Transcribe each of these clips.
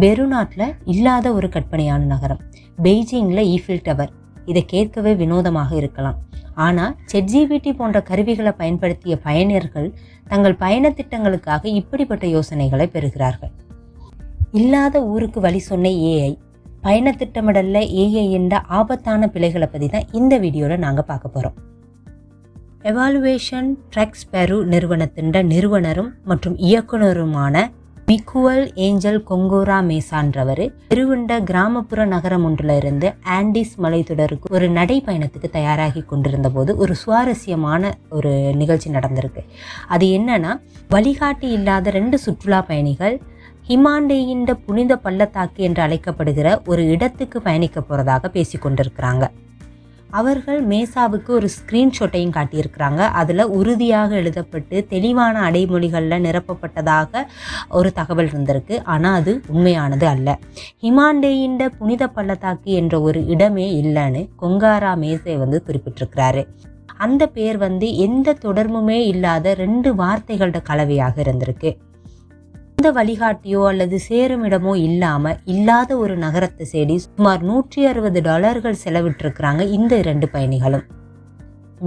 பெருநாட்டில் இல்லாத ஒரு கற்பனையான நகரம். பெய்ஜிங்கில் ஈஃபில் டவர். இதை கேட்கவே வினோதமாக இருக்கலாம். ஆனால் செட்ஜிபிடி போன்ற கருவிகளை பயன்படுத்திய பயனர்கள் தங்கள் பயண திட்டங்களுக்காக இப்படிப்பட்ட யோசனைகளை பெறுகிறார்கள். இல்லாத ஊருக்கு வழி சொன்ன ஏஐ பயண திட்டமிடல்ல ஏஐ என்ற ஆபத்தான பிழைகளை பற்றி தான் இந்த வீடியோவில் நாங்கள் பார்க்க போகிறோம் எவாலுவேஷன் ட்ரக்ஸ் பெரு நிறுவனத்தின் நிறுவனரும் மற்றும் இயக்குனருமான மிக்குவல் ஏஞ்சல் கொங்கோரா மேசான்றவர் பெருவுண்ட கிராமப்புற நகரம் ஒன்றில் இருந்து ஆண்டிஸ் மலைத்தொடருக்கு ஒரு நடைப்பயணத்துக்கு தயாராகி கொண்டிருந்த போது ஒரு சுவாரஸ்யமான ஒரு நிகழ்ச்சி நடந்திருக்கு. அது என்னன்னா வழிகாட்டி இல்லாத ரெண்டு சுற்றுலா பயணிகள் ஹிமாண்டேயின் புனித பள்ளத்தாக்கு என்று அழைக்கப்படுகிற ஒரு இடத்துக்கு பயணிக்க போகிறதாக பேசி கொண்டிருக்கிறாங்க. அவர்கள் மேசாவுக்கு ஒரு ஸ்க்ரீன்ஷாட்டையும் காட்டியிருக்கிறாங்க. அதில் உறுதியாக எழுதப்பட்டு தெளிவான அடைமொழிகளில் நிரப்பப்பட்டதாக ஒரு தகவல் இருந்திருக்கு. ஆனால் அது உண்மையானது அல்ல. ஹிமாண்டேயின் புனித பள்ளத்தாக்கு என்ற ஒரு இடமே இல்லைன்னு கொங்காரா மேசை வந்து குறிப்பிட்டிருக்கிறாரு. அந்த பேர் வந்து எந்த தொடர்புமே இல்லாத ரெண்டு வார்த்தைகளோட கலவையாக இருந்திருக்கு. எந்த வழிகாட்டியோ அல்லது சேரும் இடமோ இல்லாம இல்லாத ஒரு நகரத்தை சேடி சுமார் நூற்றி அறுபது டாலர்கள் செலவிட்டிருக்கிறாங்க இந்த இரண்டு பயணிகளும்.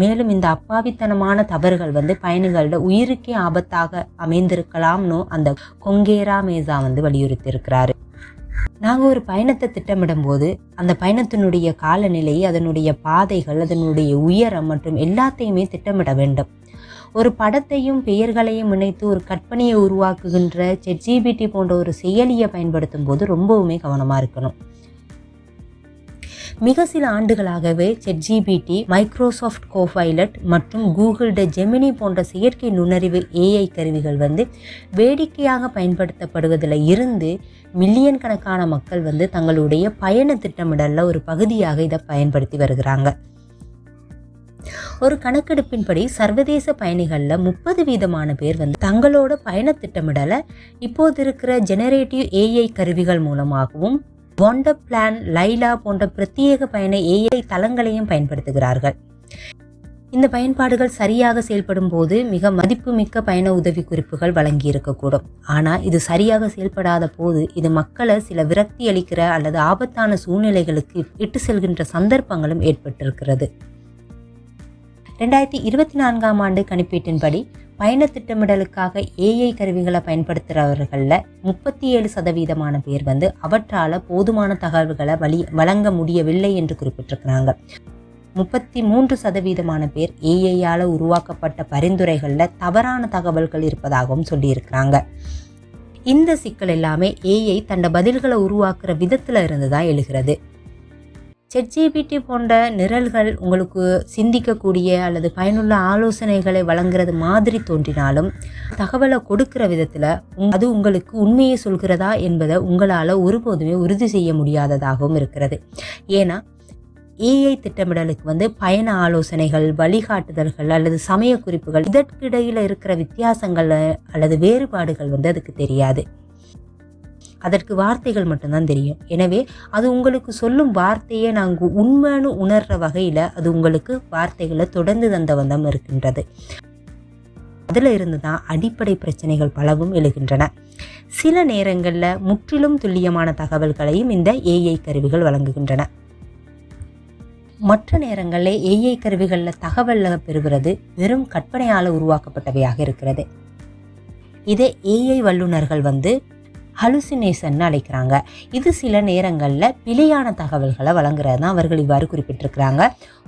மேலும் இந்த அப்பாவித்தனமான தவறுகள் வந்து பயணிகளோட உயிருக்கே ஆபத்தாக அமைந்திருக்கலாம்னு அந்த கொங்கேரா மேசா வந்து வலியுறுத்தியிருக்கிறாரு. நாங்கள் ஒரு பயணத்தை திட்டமிடும் போது அந்த பயணத்தினுடைய காலநிலை அதனுடைய பாதைகள் அதனுடைய உயரம் மற்றும் எல்லாத்தையுமே திட்டமிட வேண்டும். ஒரு படத்தையும் பெயர்களையும் இணைத்து ஒரு கற்பனையை உருவாக்குகின்ற செட்ஜிபிடி போன்ற ஒரு செயலியை பயன்படுத்தும் போது ரொம்பவுமே கவனமாக இருக்கணும். மிக சில ஆண்டுகளாகவே செட்ஜிபிடி மைக்ரோசாஃப்ட் கோஃபைலட் மற்றும் கூகுள்ட ஜெமினி போன்ற செயற்கை நுண்ணறிவு ஏஐ கருவிகள் வந்து வேடிக்கையாக பயன்படுத்தப்படுவதில் இருந்து மில்லியன் கணக்கான மக்கள் வந்து தங்களுடைய பயண திட்டமிடலில் ஒரு பகுதியாக இதை பயன்படுத்தி வருகிறாங்க. ஒரு கணக்கெடுப்பின்படி சர்வதேச பயணிகளில் முப்பது வீதமான பேர் வந்து தங்களோட பயண திட்டமிடலை. இப்போது இருக்கிற ஜெனரேட்டிவ் ஏஐ கருவிகள் மூலமாகவும் ஒண்டர் பிளான் லைலா போன்ற பிரத்யேக பயண ஏஐ தளங்களையும் பயன்படுத்துகிறார்கள். இந்த பயன்பாடுகள் சரியாக செயல்படும் போது மிக மதிப்புமிக்க பயண உதவி குறிப்புகள் வழங்கி இருக்கக்கூடும் ஆனால் இது சரியாக செயல்படாத போது இது மக்களை சில விரக்தி அளிக்கிற அல்லது ஆபத்தான சூழ்நிலைகளுக்கு இட்டு செல்கின்ற சந்தர்ப்பங்களும் ஏற்பட்டிருக்கிறது. ரெண்டாயிரத்தி இருபத்தி நான்காம் ஆண்டு கணிப்பீட்டின்படி பயண திட்டமிடலுக்காக ஏஐ கருவிகளை பயன்படுத்துகிறவர்களில் முப்பத்தி ஏழு சதவீதமான பேர் வந்து அவற்றால் போதுமான தகவல்களை வழி வழங்க முடியவில்லை என்று குறிப்பிட்டிருக்கிறாங்க. முப்பத்தி மூன்று சதவீதமான பேர் ஏஐயால் உருவாக்கப்பட்ட பரிந்துரைகளில் தவறான தகவல்கள் இருப்பதாகவும் சொல்லியிருக்கிறாங்க. இந்த சிக்கல் எல்லாமே ஏஐ தன்னை பதில்களை உருவாக்குற விதத்தில் இருந்து தான் எழுகிறது. செட்ஜிபிடி போன்ற நிரல்கள் உங்களுக்கு சிந்திக்கக்கூடிய அல்லது பயனுள்ள ஆலோசனைகளை வழங்குறது மாதிரி தோன்றினாலும் தகவலை கொடுக்கிற விதத்தில் அது உங்களுக்கு உண்மையை சொல்கிறதா என்பதை உங்களால் ஒருபோதுமே உறுதி செய்ய முடியாததாகவும் இருக்கிறது. ஏன்னா ஏஐ திட்டமிடலுக்கு வந்து பயண ஆலோசனைகள் வழிகாட்டுதல்கள் அல்லது சமய குறிப்புகள் இதற்கிடையில் இருக்கிற வித்தியாசங்கள் அல்லது வேறுபாடுகள் வந்து அதுக்கு தெரியாது. அதற்கு வார்த்தைகள் மட்டும்தான் தெரியும். எனவே அது உங்களுக்கு சொல்லும் வார்த்தையை நாங்கள் உண்மைன்னு உணர்ற வகையில் அது உங்களுக்கு வார்த்தைகளை தொடர்ந்து தந்த வந்தம் இருக்கின்றது. அதில் இருந்து தான் அடிப்படை பிரச்சனைகள் பலவும் எழுகின்றன. சில நேரங்களில் முற்றிலும் துல்லியமான தகவல்களையும் இந்த ஏஐ கருவிகள் வழங்குகின்றன. மற்ற நேரங்களில் ஏஐ கருவிகளில் தகவலை பெறுகிறது வெறும் கற்பனையால் உருவாக்கப்பட்டவையாக இருக்கிறது. இதை ஏஐ வல்லுநர்கள் வந்து ஹலுசினேஷன் அழைக்கிறாங்க. இது சில நேரங்களில் பிழையான தகவல்களை வழங்குறது தான் அவர்கள் இவ்வாறு குறிப்பிட்டிருக்கிறாங்க.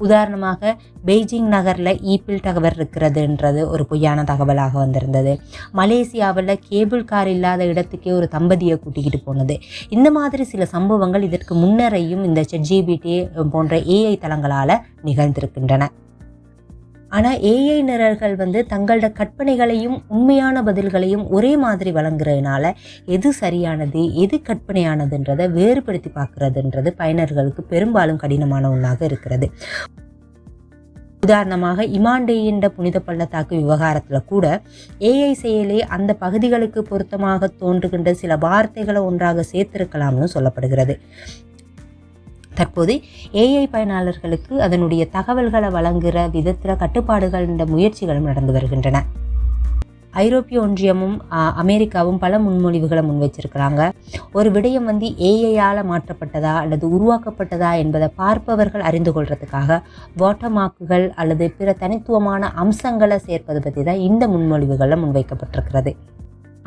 உதாரணமாக பெய்ஜிங் நகரில் ஈப்பிள் டவர் இருக்கிறதுன்றது ஒரு பொய்யான தகவலாக வந்திருந்தது. மலேசியாவில் கேபிள் கார் இல்லாத இடத்துக்கே ஒரு தம்பதியை கூட்டிக்கிட்டு போனது. இந்த மாதிரி சில சம்பவங்கள் இதற்கு முன்னரையும் இந்த செட்ஜிபிடி போன்ற ஏஐ தளங்களால் நிகழ்ந்திருக்கின்றன. ஆனால் ஏஐ நிரல்கள் வந்து தங்களோட கற்பனைகளையும் உண்மையான பதில்களையும் ஒரே மாதிரி வழங்குறதுனால எது சரியானது எது கற்பனையானதுன்றதை வேறுபடுத்தி பார்க்கறதுன்றது பயனர்களுக்கு பெரும்பாலும் கடினமான ஒன்றாக இருக்கிறது. உதாரணமாக இமாண்டேயின்ற புனித பள்ளத்தாக்கு விவகாரத்தில் கூட ஏஐ செயலே அந்த பகுதிகளுக்கு பொருத்தமாக தோன்றுகின்ற சில வார்த்தைகளை ஒன்றாக சேர்த்திருக்கலாம்னு சொல்லப்படுகிறது. தற்போது ஏஐ பயனாளர்களுக்கு அதனுடைய தகவல்களை வழங்குகிற விதத்தில் கட்டுப்பாடுகள் என்ற முயற்சிகளும் நடந்து வருகின்றன. ஐரோப்பிய ஒன்றியமும் அமெரிக்காவும் பல முன்மொழிவுகளை முன்வைச்சிருக்கிறாங்க ஒரு விடயம் வந்து ஏஐயால் மாற்றப்பட்டதா அல்லது உருவாக்கப்பட்டதா என்பதை பார்ப்பவர்கள் அறிந்து கொள்றதுக்காக வாட்டமாக்குகள் அல்லது பிற தனித்துவமான அம்சங்களை சேர்ப்பது பற்றி தான் இந்த முன்மொழிவுகளில் முன்வைக்கப்பட்டிருக்கிறது.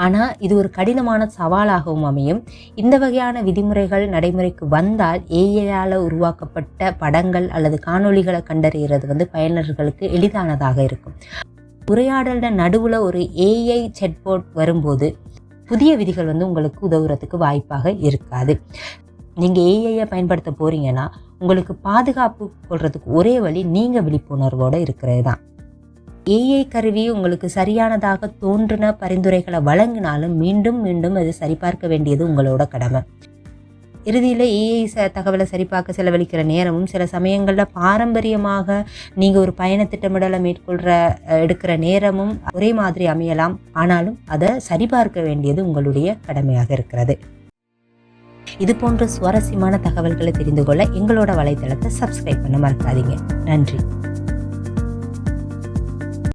ஆனால் இது ஒரு கடினமான சவாலாகவும் அமையும். இந்த வகையான விதிமுறைகள் நடைமுறைக்கு வந்தால் ஏஐயால் உருவாக்கப்பட்ட படங்கள் அல்லது காணொளிகளை கண்டறிகிறது வந்து பயனர்களுக்கு எளிதானதாக இருக்கும். உரையாடல நடுவில் ஒரு ஏஐ செட்போர்ட் வரும்போது புதிய விதிகள் வந்து உங்களுக்கு உதவுறதுக்கு வாய்ப்பாக இருக்காது. நீங்கள் ஏஐயை பயன்படுத்த போகிறீங்கன்னா உங்களுக்கு பாதுகாப்பு கொள்றதுக்கு ஒரே வழி நீங்கள் விழிப்புணர்வோடு இருக்கிறது தான் ஏஐ கருவி உங்களுக்கு சரியானதாக தோன்றின பரிந்துரைகளை வழங்கினாலும் மீண்டும் மீண்டும் அது சரிபார்க்க வேண்டியது உங்களோட கடமை. இறுதியில் ஏஐ ச தகவலை சரிபார்க்க செலவழிக்கிற நேரமும் சில சமயங்களில் பாரம்பரியமாக நீங்கள் ஒரு பயண திட்டமிடலை மேற்கொள்கிற எடுக்கிற நேரமும் ஒரே மாதிரி அமையலாம். ஆனாலும் அதை சரிபார்க்க வேண்டியது உங்களுடைய கடமையாக இருக்கிறது. இது போன்ற சுவாரஸ்யமான தகவல்களை தெரிந்து கொள்ள எங்களோட வலைத்தளத்தை சப்ஸ்கிரைப் பண்ண மறக்காதீங்க. நன்றி.